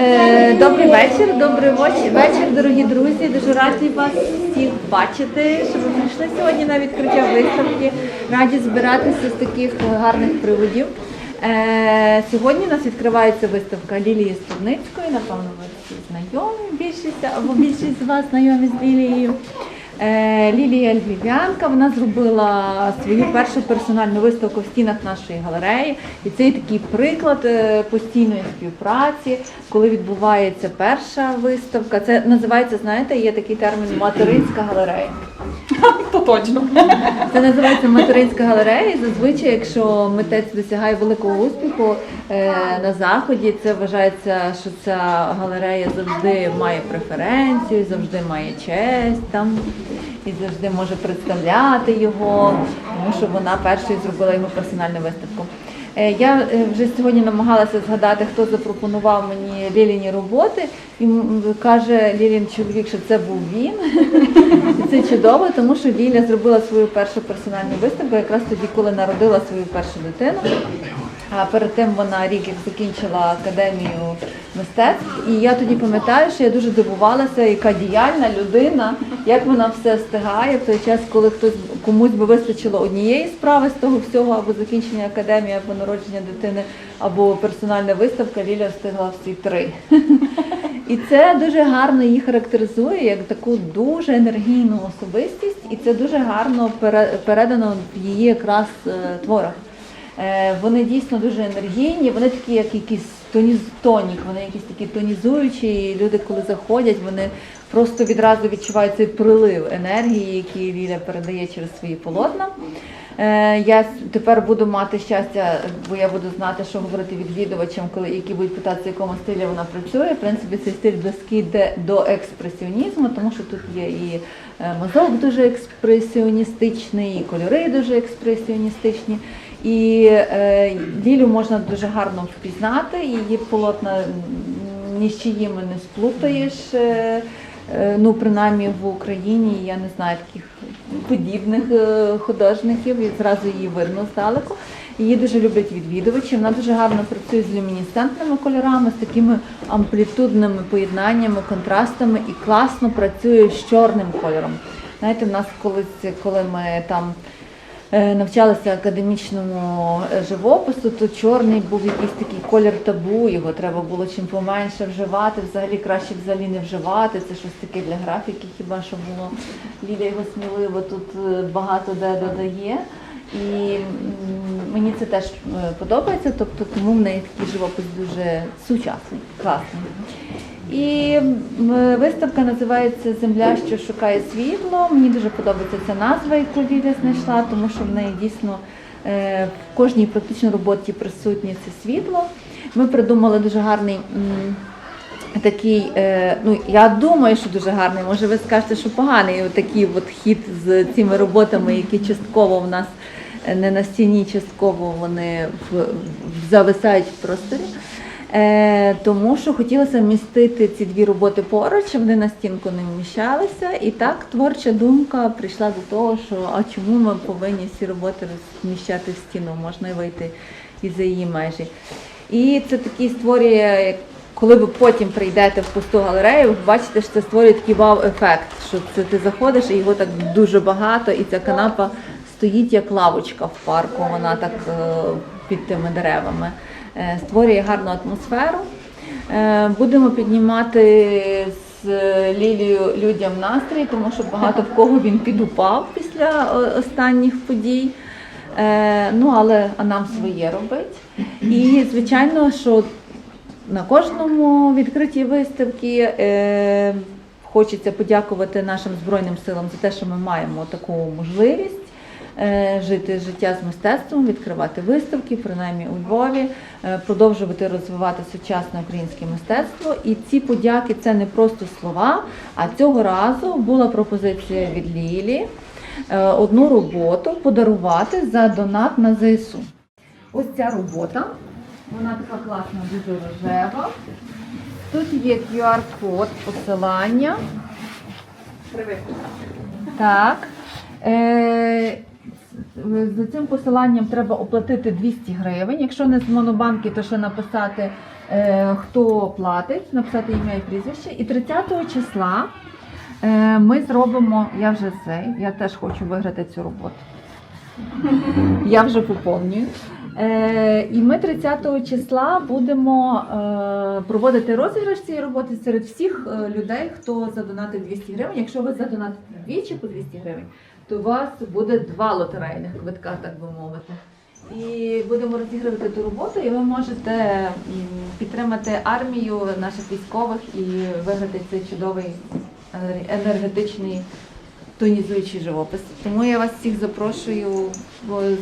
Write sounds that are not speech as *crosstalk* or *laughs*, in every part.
Е, Добрий вечір, добрий вечір, дорогі друзі. Дуже раді вас всіх бачити, що ви прийшли сьогодні на відкриття виставки. Раді збиратися з таких гарних приводів. Е, Сьогодні у нас відкривається виставка Лілії Студницької. Напевно, ви всі знайомі, більшість або більшість з вас знайомі з Лілією. Е, Лілія Львів'янка, вона зробила свою першу персональну виставку в стінах нашої галереї. І це такий приклад е, постійної співпраці, коли відбувається перша виставка. Це називається, знаєте, є такий термін материнська галерея. *laughs* То точно. *laughs* Це називається материнська галерея. І зазвичай, якщо митець досягає великого успіху е, на заході, це вважається, що ця галерея завжди має преференцію, завжди має честь там і завжди може представляти його, тому що вона першою зробила його персональну виставку. Е, Я е, вже сьогодні намагалася згадати, хто запропонував мені Ліліні роботи. І каже Лілін чоловік, що це був він. Це чудово, тому що Ліля зробила свою першу персональну виставку якраз тоді, коли народила свою першу дитину. А перед тим вона рік як закінчила академію мистецтв. І я тоді пам'ятаю, що я дуже дивувалася, яка діяльна людина, як вона все встигає в той час, коли хтось комусь би вистачило однієї справи з того всього, або закінчення академії, або народження дитини, або персональна виставка. Ліля встигла всі три. І це дуже гарно її характеризує як таку дуже енергійну особистість, і це дуже гарно передано в її якраз е, творах. Е, Вони дійсно дуже енергійні, вони такі, як якийсь тоніз, тонік, вони якісь такі тонізуючі, і люди, коли заходять, вони просто відразу відчувають цей прилив енергії, який Ліля передає через свої полотна. Е, Я тепер буду мати щастя, бо я буду знати, що говорити відвідувачам, коли які будуть питатися, в якому стилі вона працює. В принципі, цей стиль близький до експресіонізму, тому що тут є і е, мазок дуже експресіоністичний, і кольори дуже експресіоністичні. І е, Лілю можна дуже гарно впізнати, її полотна ні з чиїми не сплутаєш. е, Е, Ну, принаймні в Україні я не знаю таких подібних е, художників, і зразу її видно здалеку. Її дуже люблять відвідувачі. Вона дуже гарно працює з люмінесцентними кольорами, з такими амплітудними поєднаннями, контрастами і класно працює з чорним кольором. Знаєте, в нас колись, коли ми там е, навчалися академічному е, живопису, то чорний був якийсь такий колір табу, його треба було чим поменше вживати, взагалі краще взагалі не вживати. Це щось таке для графіки, хіба що було. Ліля його сміливо тут е, багато де додає. І мені це теж подобається, тобто тому в неї такий живопис дуже сучасний, класний. І виставка називається Земля, що шукає світло. Мені дуже подобається ця назва, яку Ліля знайшла, тому що в неї дійсно е, в кожній практично роботі присутнє це світло. Ми придумали дуже гарний. Такий, е, ну я думаю, що дуже гарний. Може, ви скажете, що поганий такий от хід з цими роботами, які частково в нас е, не на стіні, частково вони в, в- зависають в просторі. Е, тому що хотілося вмістити ці дві роботи поруч, вони на стінку не вміщалися. І так творча думка прийшла до того, що а чому ми повинні всі роботи розміщати в стіну, можна вийти і за її межі. І це такий створює, коли ви потім прийдете в пусту галерею, ви бачите, що це створює такий вау-ефект, що це ти заходиш і його так дуже багато, і ця канапа стоїть як лавочка в парку, вона так е, під тими деревами. Е, Створює гарну атмосферу. Е, Будемо піднімати з Лілією людям настрій, тому що багато в кого він підупав після е, останніх подій. Ну, але нам своє робить. І звичайно, що на кожному відкритті виставки е, хочеться подякувати нашим Збройним силам за те, що ми маємо таку можливість жити життя з мистецтвом, відкривати виставки, принаймні у Львові, е, продовжувати розвивати сучасне українське мистецтво. І ці подяки це не просто слова, а цього разу була пропозиція від Лілі е, одну роботу подарувати за донат на ЗСУ. Ось ця робота. Вона така класна, дуже рожева. Тут є QR-код посилання. Так. Е, за цим посиланням треба оплатити 200 гривень. Якщо не з монобанки, то ще написати е, хто платить, написати ім'я і прізвище. І 30 числа е, ми зробимо, я вже цей, я теж хочу виграти цю роботу. Я вже поповнюю. Е, і ми 30 числа будемо е, проводити розіграш цієї роботи серед всіх е, людей, хто задонатив 200 гривень. Якщо ви задонатите двічі по 200 гривень, то у вас буде два лотерейних квитка, так би мовити. І будемо розігрувати ту роботу, і ви можете підтримати армію наших військових і виграти цей чудовий енергетичний тонізуючий живопис. Тому я вас всіх запрошую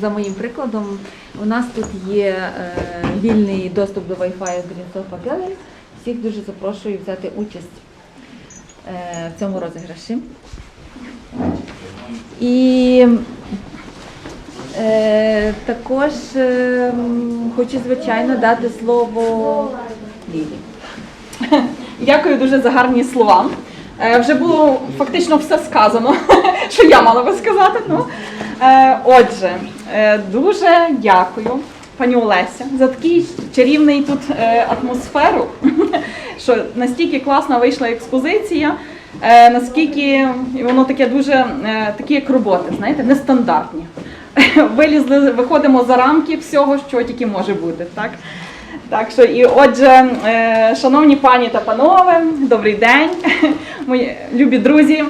за моїм прикладом. У нас тут є е, вільний доступ до Wi-Fi з Greensoft Gallery. Всіх дуже запрошую взяти участь е, в цьому розіграші. І е, також е, хочу, звичайно, дати слово Лілі. *laughs* Дякую дуже за гарні слова. Е, вже було фактично все сказано, *laughs* що я мала би сказати. Ну, е, отже, е, дуже дякую, пані Олеся, за такий чарівний тут е, атмосферу, *laughs* що настільки класна вийшла експозиція. Е, наскільки воно таке дуже е, такі як роботи, знаєте, нестандартні. *laughs* Вилізли, виходимо за рамки всього, що тільки може бути. Так? Так що і отже, е, шановні пані та панове, добрий день, *laughs* мої любі друзі,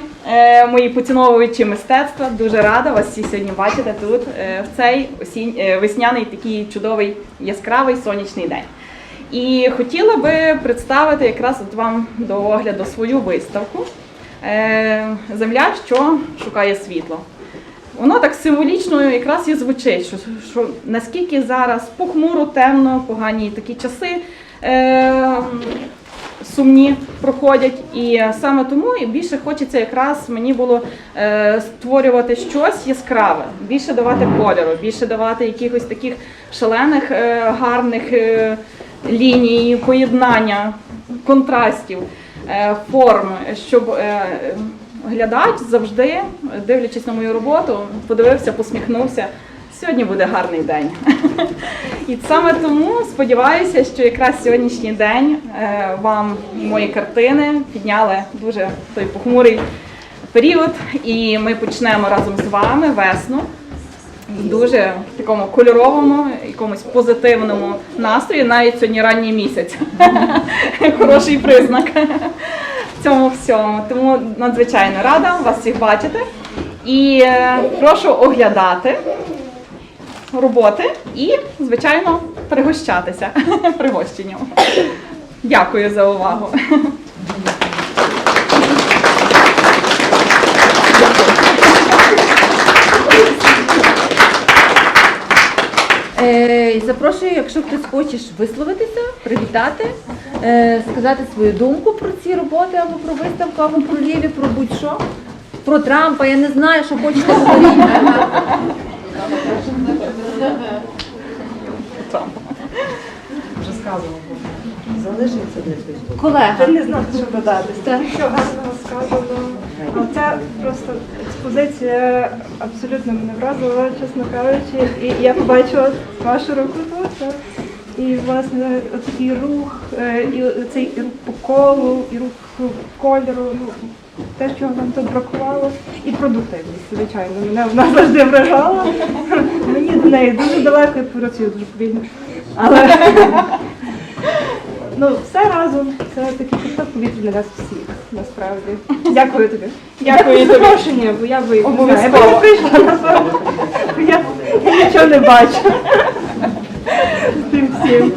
мої поціновувачі мистецтва. Дуже рада вас всі сьогодні бачити тут в цей осінь, весняний такий чудовий яскравий сонячний день. І хотіла би представити якраз от вам до огляду свою виставку е, Земля, що шукає світло. Воно так символічно якраз і звучить, що, що наскільки зараз похмуро, темно, погані такі часи е, сумні проходять. І саме тому більше хочеться якраз мені було е, створювати щось яскраве, більше давати кольору, більше давати якихось таких шалених, е, гарних е, ліній, поєднання, контрастів, е, форм, щоб. Е, глядач завжди, дивлячись на мою роботу, подивився, посміхнувся. Сьогодні буде гарний день. *laughs* І саме тому сподіваюся, що якраз сьогоднішній день е, вам мої картини підняли дуже той похмурий період, і ми почнемо разом з вами весну дуже такому кольоровому, якомусь позитивному настрої, навіть сьогодні ранній місяць. *laughs* Хороший признак в цьому всьому. Тому надзвичайно рада вас всіх бачити. І е, прошу оглядати роботи і, звичайно, пригощатися *laughs* пригощенням. Дякую за увагу. Е, запрошую, якщо хтось хоче висловитися, привітати, е, сказати свою думку про ці роботи або про виставку, або про Лілі, про будь-що. Про Трампа, я не знаю, що хочете говорити. Вже сказано було. Залишиться десь. Колега. не знати, що додати. Так. Що гарного сказано. А Це просто експозиція абсолютно мене вразила, чесно кажучи. І я побачила вашу руку тут. І власне такий рух, е, і цей рух по колу, і рух кольору. Ну, те, чого нам тут бракувало, і продуктивність, звичайно, мене вона завжди вражала. Мені до неї дуже далеко, я працюю дуже повільно. Але Ну, все разом. Це такий повітря для нас всіх, насправді. *laughs* Дякую тобі. Дякую тобі. запрошення, бо я би Обов'язково. я прийшла Я, я нічого не бачу. З тим всім.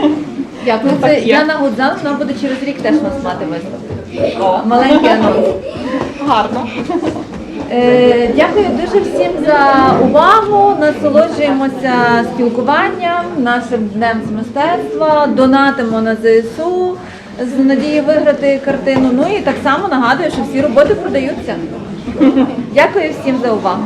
Дякую. так Це є. Яна Гудзан, вона буде через рік теж у нас мати виставку. Маленький анонс. Гарно. Е, Дякую дуже всім за увагу. Насолоджуємося спілкуванням, нашим днем з мистецтва, донатимо на ЗСУ з надією виграти картину. Ну і так само нагадую, що всі роботи продаються. Дякую всім за увагу.